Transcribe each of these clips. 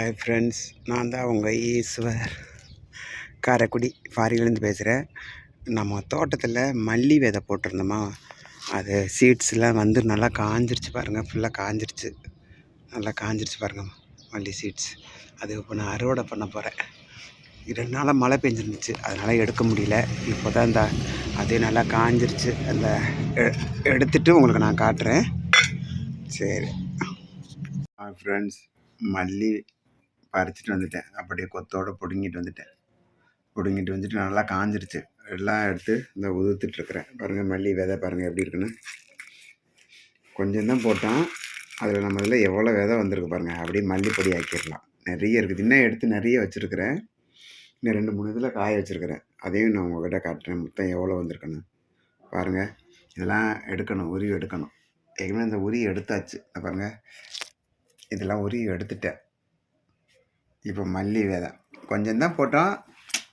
Hi friends நான் தான் உங்கள் ஈஸ்வர். காரைக்குடி ஃபாரின்லேருந்து பேசுகிறேன் நம்ம தோட்டத்தில் மல்லி விதை போட்டிருந்தோமா? அது சீட்ஸ்லாம் வந்து நல்லா காஞ்சிருச்சு பாருங்கள் ஃபுல்லாக காஞ்சிருச்சு. நல்லா காஞ்சிருச்சு பாருங்கள் மல்லி சீட்ஸ் அது இப்போ நான் அறுவடை பண்ண போகிறேன் ரெண்டு நாளாக மழை பெஞ்சிருந்துச்சு அதனால் எடுக்க முடியல. இப்போ தான் இந்த அதே நல்லா காஞ்சிருச்சு. அந்த எடுத்துகிட்டு உங்களுக்கு நான் காட்டுறேன். சரி. ஃப்ரெண்ட்ஸ் மல்லி பறிச்சிட்டு வந்துட்டேன். அப்படியே கொத்தோடு பிடுங்கிட்டு வந்துட்டேன். பிடுங்கிட்டு வந்துட்டு நல்லா காஞ்சிருச்சு. எல்லாம் எடுத்து இந்த உதுத்துட்ருக்குறேன் பாருங்கள் மல்லி விதை பாருங்கள் எப்படி இருக்குன்னு. கொஞ்சம் தான் போட்டோம் அதில் நம்ம இதில் எவ்வளோ விதை வந்திருக்கு பாருங்கள் அப்படியே மல்லிப்பொடி ஆக்கிடலாம். நிறைய இருக்குது. இன்னும் எடுத்து நிறைய வச்சுருக்கிறேன். இன்னும் ரெண்டு மூணு இதில் காய வச்சுருக்கிறேன். அதையும் நான் உங்கள்கிட்ட காட்டுறேன். மொத்தம் எவ்வளோ வந்திருக்குன்னு. பாருங்கள் இதெல்லாம் எடுக்கணும். உரி எடுக்கணும். ஏற்கனவே இந்த உரி எடுத்தாச்சு. பாருங்கள் இதெல்லாம் உரி எடுத்துட்டேன். இப்போ மல்லி விதை. கொஞ்சம் தான் போட்டோம்.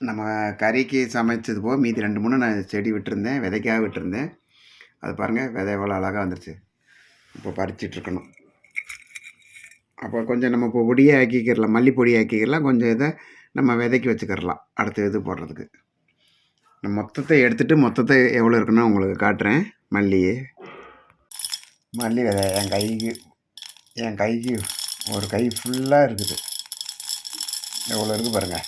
நம்ம கறிக்கு சமைச்சது போக மீதி ரெண்டு மூணு நான் செடி விட்டுருந்தேன். விதைக்காக விட்டுருந்தேன். அது பாருங்கள் விதை எவ்வளோ அழகாக வந்துருச்சு. இப்போ பறிச்சிட்ருக்கணும். அப்போ கொஞ்சம் நம்ம இப்போ பொடியை ஆக்கிக்கிறலாம். மல்லி பொடி ஆக்கிக்கிறலாம். கொஞ்சம் இதை நம்ம விதைக்கி வச்சுக்கிறலாம். அடுத்த இது போடுறதுக்கு. நான் மொத்தத்தை எடுத்துகிட்டு மொத்தத்தை எவ்வளோ இருக்குன்னு உங்களுக்கு காட்டுறேன். மல்லி மல்லி விதை என் கைக்கு என் கைக்கு ஒரு கை ஃபுல்லாக இருக்குது. எவ்வளோ இருக்குது பாருங்கள்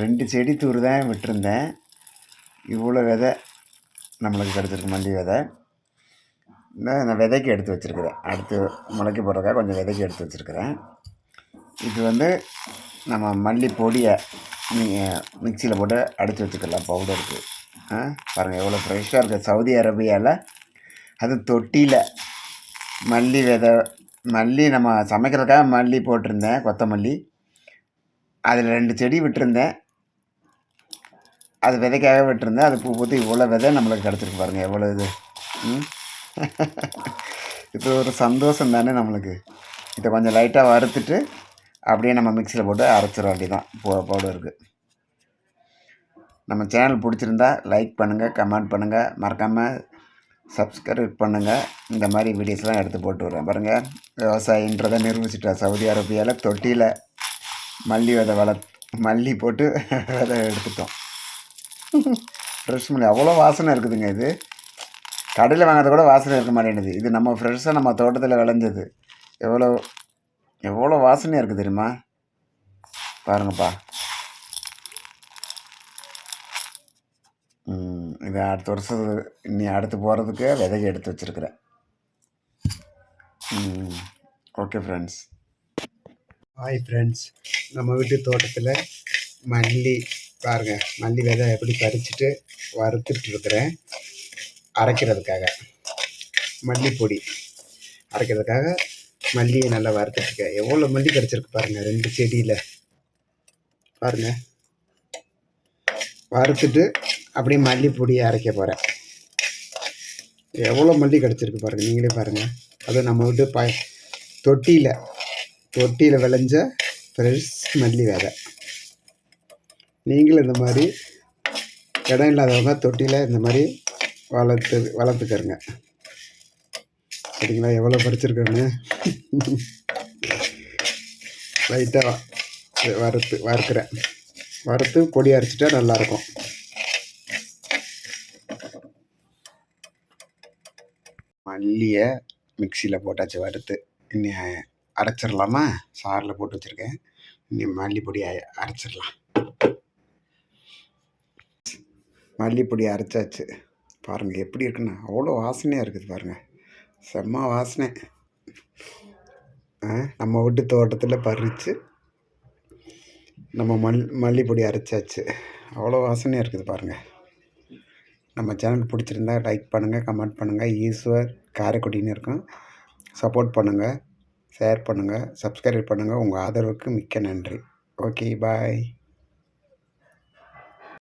ரெண்டு செடி தூர் தான் விட்டுருந்தேன். இவ்வளோ விதை நம்மளுக்கு கிடச்சிருக்கு மல்லி விதை. இந்த விதைக்கு எடுத்து வச்சுருக்குறேன். அடுத்து முளைக்க போடுறதுக்காக கொஞ்சம் விதைக்கு எடுத்து வச்சுருக்குறேன். இது வந்து நம்ம மல்லி பொடியை நீங்கள் மிக்சியில் போட்டு அடித்து வச்சுக்கலாம் பவுடருக்கு ஆ பாருங்கள் எவ்வளோ ஃப்ரெஷ்ஷாக இருக்குது சவுதி அரேபியாவில் அது தொட்டியில் மல்லி விதை மல்லி நம்ம சமைக்கிறதுக்காக மல்லி போட்டிருந்தேன் கொத்தமல்லி. அதில் ரெண்டு செடி விட்டுருந்தேன். அது விதைக்காக விட்டுருந்தேன். அது பூ பூத்து இவ்வளோ விதை நம்மளுக்கு கிடச்சிருக்கு பாருங்கள் எவ்வளோ இது. ம்? இது ஒரு சந்தோஷம் தானே நம்மளுக்கு. இதை கொஞ்சம் லைட்டாக வறுத்துட்டு அப்படியே நம்ம மிக்சியில் போட்டு அரைச்சிட வேண்டியதான் போ பவுடருக்கு நம்ம சேனல் பிடிச்சிருந்தா லைக் பண்ணுங்கள் கமெண்ட் பண்ணுங்கள் மறக்காமல் சப்ஸ்கிரைப் பண்ணுங்கள் இந்த மாதிரி வீடியோஸ்லாம் எடுத்து போட்டு வரேன் பாருங்கள் விவசாயின்றதை நிரூபிச்சிட்டா சவுதி அரேபியாவில் தொட்டியில் மல்லி விதை வள மல்லி போட்டு விதை எடுத்துட்டோம். ஃப்ரெஷ் மல்லி. அவ்வளோ வாசனை இருக்குதுங்க இது. கடையில் வாங்கிறத கூட வாசனை இருக்க மாட்டேங்குது. இது நம்ம ஃப்ரெஷ்ஷாக நம்ம தோட்டத்தில் விளைஞ்சது. எவ்வளோ எவ்வளோ வாசனையாக இருக்குது தெரியுமா? பாருங்கப்பா. இது அடுத்த வருஷம் இனி அடுத்து போகிறதுக்கு விதையை எடுத்து வச்சுருக்குறேன். ஓகே ஃப்ரெண்ட்ஸ் ஹாய் ஃப்ரெண்ட்ஸ் நம்ம வீட்டு தோட்டத்தில் மல்லி பாருங்கள் மல்லி விதை எப்படி பறிச்சுட்டு வறுத்துட்ருக்குறேன் அரைக்கிறதுக்காக. மல்லிப்பொடி அரைக்கிறதுக்காக மல்லியை நல்லா வறுத்துட்ருக்கேன் எவ்வளோ மல்லி கிடச்சிருக்கு பாருங்கள் ரெண்டு செடியில். பாருங்கள் வறுத்துட்டு அப்படியே மல்லிப்பொடியை அரைக்க போகிறேன் எவ்வளோ மல்லி கிடச்சிருக்கு பாருங்கள் நீங்களே பாருங்கள் அதுவும் நம்ம வீட்டு ப தொட்டியில் தொட்டியில் விளைஞ்ச ஃப்ரெஷ் மல்லி விதை நீங்களும் இந்த மாதிரி இடம் இல்லாதவங்க தொட்டியில் இந்த மாதிரி வளர்த்து வளர்த்துக்கருங்க சரிங்களா? எவ்வளோ பறிச்சிருக்கோன்னு லைட்டாக வறுத்து வறுக்கிறேன். வறுத்து பொடி அரைச்சிட்டா நல்லாயிருக்கும். மல்லியை மிக்சியில் போட்டாச்சு வறுத்து. இன்னி அரைச்சிடலாமா சாரில் போட்டு வச்சுருக்கேன். நீ மல்லிப்பொடி அரைச்சிடலாம் மல்லிப்பொடி அரைச்சாச்சு. பாருங்கள் எப்படி இருக்குன்னு. அவ்வளோ வாசனையாக இருக்குது பாருங்கள் செம்ம வாசனை. நம்ம வீட்டு தோட்டத்தில் பறித்து நம்ம மல் மல்லிப்பொடி அரைச்சாச்சு. அவ்வளோ வாசனையாக இருக்குது பாருங்கள் நம்ம சேனல் பிடிச்சிருந்தா லைக் பண்ணுங்கள் கமெண்ட் பண்ணுங்கள் ஈஸ்வர் காரைக்குடின்னு இருக்கும். சப்போர்ட் பண்ணுங்கள் ஷேர் பண்ணுங்கள் சப்ஸ்கிரைப் பண்ணுங்கள் உங்கள் ஆதரவுக்கு மிக்க நன்றி. Okay bye.